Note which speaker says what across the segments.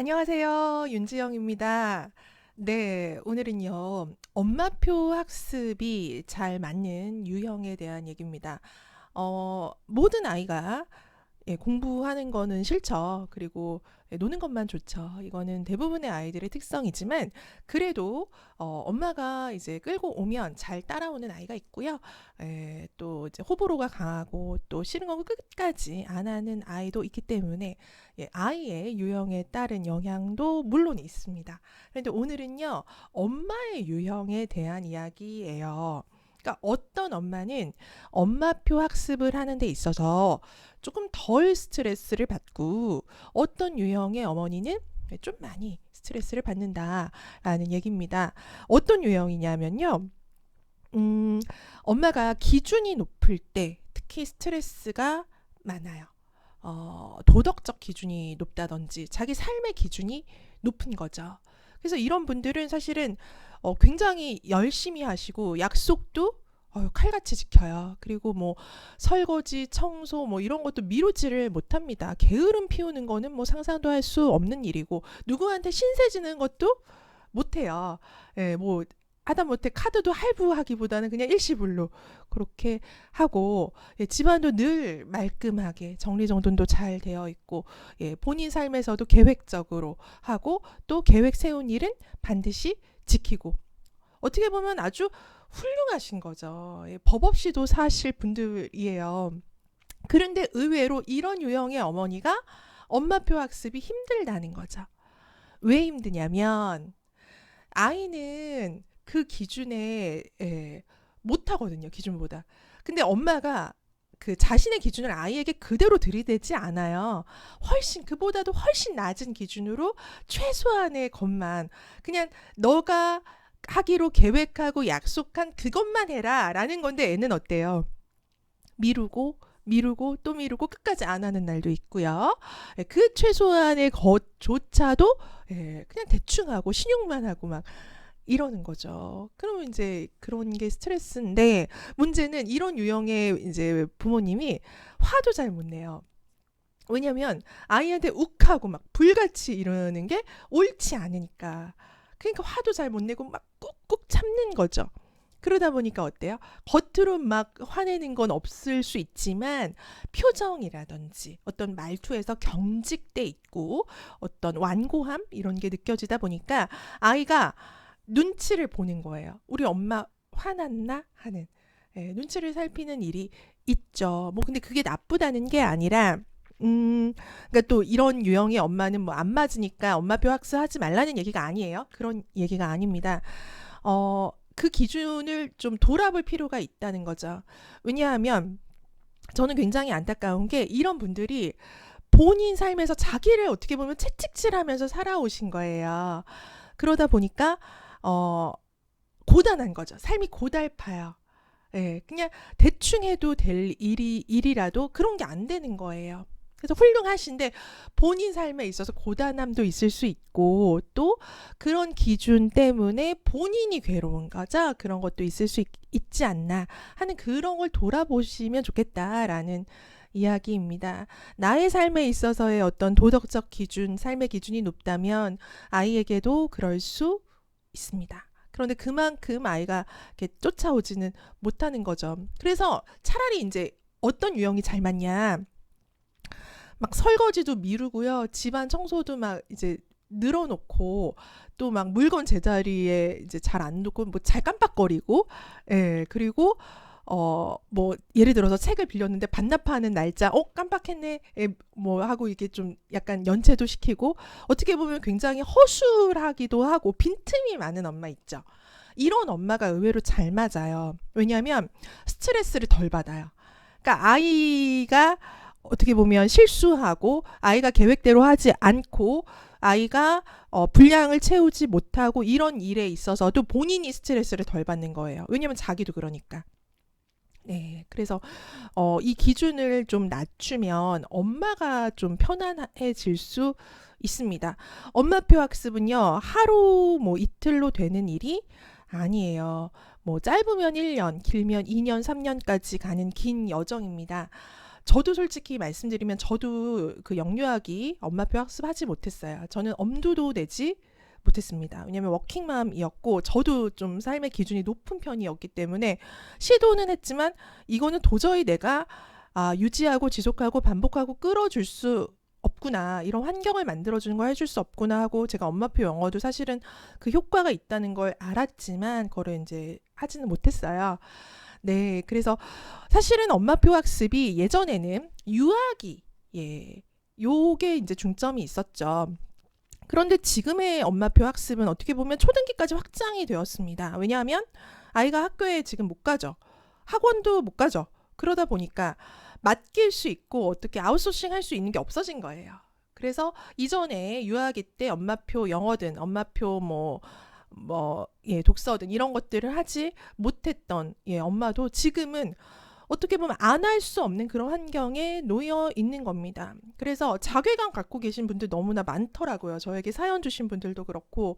Speaker 1: 안녕하세요. 윤지영입니다. 네, 오늘은요, 엄마표 학습이 잘 맞는 유형에 대한 얘기입니다. 어, 모든 아이가 예, 공부하는 거는 싫죠. 그리고 예, 노는 것만 좋죠. 이거는 대부분의 아이들의 특성이지만 그래도 어, 엄마가 이제 끌고 오면 잘 따라오는 아이가 있고요. 예, 또 이제 호불호가 강하고 또 싫은 거 끝까지 안 하는 아이도 있기 때문에 예, 아이의 유형에 따른 영향도 물론 있습니다. 그런데 오늘은요, 엄마의 유형에 대한 이야기예요. 그러니까 어떤 엄마는 엄마표 학습을 하는 데 있어서 조금 덜 스트레스를 받고 어떤 유형의 어머니는 좀 많이 스트레스를 받는다라는 얘기입니다. 어떤 유형이냐면요. 음, 엄마가 기준이 높을 때 특히 스트레스가 많아요. 어, 도덕적 기준이 높다든지 자기 삶의 기준이 높은 거죠. 그래서 이런 분들은 사실은 어, 굉장히 열심히 하시고 약속도 어, 칼같이 지켜요. 그리고 뭐 설거지, 청소 뭐 이런 것도 미루지를 못합니다. 게으름 피우는 거는 뭐 상상도 할 수 없는 일이고 누구한테 신세 지는 것도 못해요. 예, 뭐 하다못해 카드도 할부하기보다는 그냥 일시불로 그렇게 하고 예, 집안도 늘 말끔하게 정리정돈도 잘 되어 있고 예, 본인 삶에서도 계획적으로 하고 또 계획 세운 일은 반드시 지키고 어떻게 보면 아주 훌륭하신 거죠. 예, 법 없이도 사실 분들이에요. 그런데 의외로 이런 유형의 어머니가 엄마표 학습이 힘들다는 거죠. 왜 힘드냐면 아이는 그 기준에 예, 못 하거든요. 기준보다. 근데 엄마가 그 자신의 기준을 아이에게 그대로 들이대지 않아요. 훨씬 그보다도 훨씬 낮은 기준으로 최소한의 것만 그냥 너가 하기로 계획하고 약속한 그것만 해라라는 건데 애는 어때요? 미루고 미루고 또 미루고 끝까지 안 하는 날도 있고요. 예, 그 최소한의 것조차도 예, 그냥 대충 하고 신용만 하고 막 이러는 거죠. 그러면 이제 그런 게 스트레스인데 문제는 이런 유형의 이제 부모님이 화도 잘 못 내요. 왜냐면 아이한테 욱하고 막 불같이 이러는 게 옳지 않으니까. 그러니까 화도 잘 못 내고 막 꾹꾹 참는 거죠. 그러다 보니까 어때요? 겉으로 막 화내는 건 없을 수 있지만 표정이라든지 어떤 말투에서 경직돼 있고 어떤 완고함 이런 게 느껴지다 보니까 아이가 눈치를 보는 거예요. 우리 엄마 화났나 하는 예, 눈치를 살피는 일이 있죠. 뭐 근데 그게 나쁘다는 게 아니라 음, 그러니까 또 이런 유형의 엄마는 뭐 안 맞으니까 엄마표 학습하지 말라는 얘기가 아니에요. 그런 얘기가 아닙니다. 어, 그 기준을 좀 돌아볼 필요가 있다는 거죠. 왜냐하면 저는 굉장히 안타까운 게 이런 분들이 본인 삶에서 자기를 어떻게 보면 채찍질하면서 살아오신 거예요. 그러다 보니까 어, 고단한 거죠. 삶이 고달파요. 예, 그냥 대충 해도 될 일이, 일이라도 그런 게 안 되는 거예요. 그래서 훌륭하신데 본인 삶에 있어서 고단함도 있을 수 있고 또 그런 기준 때문에 본인이 괴로운 거죠. 그런 것도 있을 수 있, 있지 않나 하는 그런 걸 돌아보시면 좋겠다라는 이야기입니다. 나의 삶에 있어서의 어떤 도덕적 기준, 삶의 기준이 높다면 아이에게도 그럴 수 있습니다. 그런데 그만큼 아이가 이렇게 쫓아오지는 못하는 거죠. 그래서 차라리 이제 어떤 유형이 잘 맞냐. 막 설거지도 미루고요. 집안 청소도 막 이제 늘어놓고 또 막 물건 제자리에 이제 잘 안 놓고 뭐 잘 깜빡거리고 예 그리고 어 뭐 예를 들어서 책을 빌렸는데 반납하는 날짜 어 깜빡했네 예, 뭐 하고 이게 좀 약간 연체도 시키고 어떻게 보면 굉장히 허술하기도 하고 빈틈이 많은 엄마 있죠. 이런 엄마가 의외로 잘 맞아요. 왜냐하면 스트레스를 덜 받아요. 그러니까 아이가 어떻게 보면 실수하고 아이가 계획대로 하지 않고 아이가 어, 분량을 채우지 못하고 이런 일에 있어서도 본인이 스트레스를 덜 받는 거예요. 왜냐면 자기도 그러니까. 네, 그래서 어, 이 기준을 좀 낮추면 엄마가 좀 편안해질 수 있습니다. 엄마표 학습은요, 하루 뭐 이틀로 되는 일이 아니에요. 뭐 짧으면 1년, 길면 2년, 3년까지 가는 긴 여정입니다. 저도 솔직히 말씀드리면 저도 그 영유아기 엄마표 학습하지 못했어요. 저는 엄두도 내지 못했습니다. 왜냐하면 워킹맘이었고 저도 좀 삶의 기준이 높은 편이었기 때문에 시도는 했지만 이거는 도저히 내가 아, 유지하고 지속하고 반복하고 끌어줄 수 없구나 이런 환경을 만들어주는 걸 해줄 수 없구나 하고 제가 엄마표 영어도 사실은 그 효과가 있다는 걸 알았지만 그거를 이제 하지는 못했어요. 네, 그래서 사실은 엄마표 학습이 예전에는 유아기 예 요게 이제 중점이 있었죠. 그런데 지금의 엄마표 학습은 어떻게 보면 초등기까지 확장이 되었습니다. 왜냐하면 아이가 학교에 지금 못 가죠. 학원도 못 가죠. 그러다 보니까 맡길 수 있고 어떻게 아웃소싱 할 수 있는 게 없어진 거예요. 그래서 이전에 유아기 때 엄마표 영어든 엄마표 뭐, 뭐, 예, 독서든 이런 것들을 하지 못했던 예, 엄마도 지금은 어떻게 보면 안 할 수 없는 그런 환경에 놓여 있는 겁니다. 그래서 자괴감 갖고 계신 분들 너무나 많더라고요. 저에게 사연 주신 분들도 그렇고.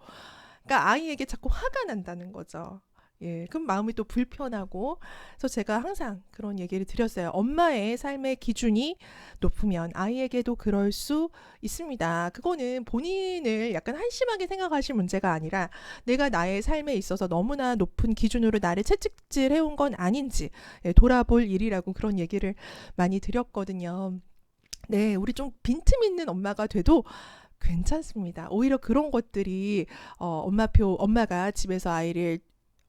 Speaker 1: 그러니까 아이에게 자꾸 화가 난다는 거죠. 예, 그럼 마음이 또 불편하고. 그래서 제가 항상 그런 얘기를 드렸어요. 엄마의 삶의 기준이 높으면 아이에게도 그럴 수 있습니다. 그거는 본인을 약간 한심하게 생각하실 문제가 아니라 내가 나의 삶에 있어서 너무나 높은 기준으로 나를 채찍질 해온 건 아닌지 예, 돌아볼 일이라고 그런 얘기를 많이 드렸거든요. 네, 우리 좀 빈틈 있는 엄마가 돼도 괜찮습니다. 오히려 그런 것들이 어, 엄마표 엄마가 집에서 아이를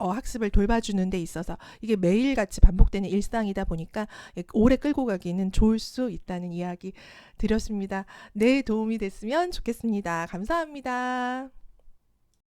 Speaker 1: 어, 학습을 돌봐주는 데 있어서 이게 매일같이 반복되는 일상이다 보니까 예, 오래 끌고 가기는 좋을 수 있다는 이야기 드렸습니다. 네, 도움이 됐으면 좋겠습니다. 감사합니다.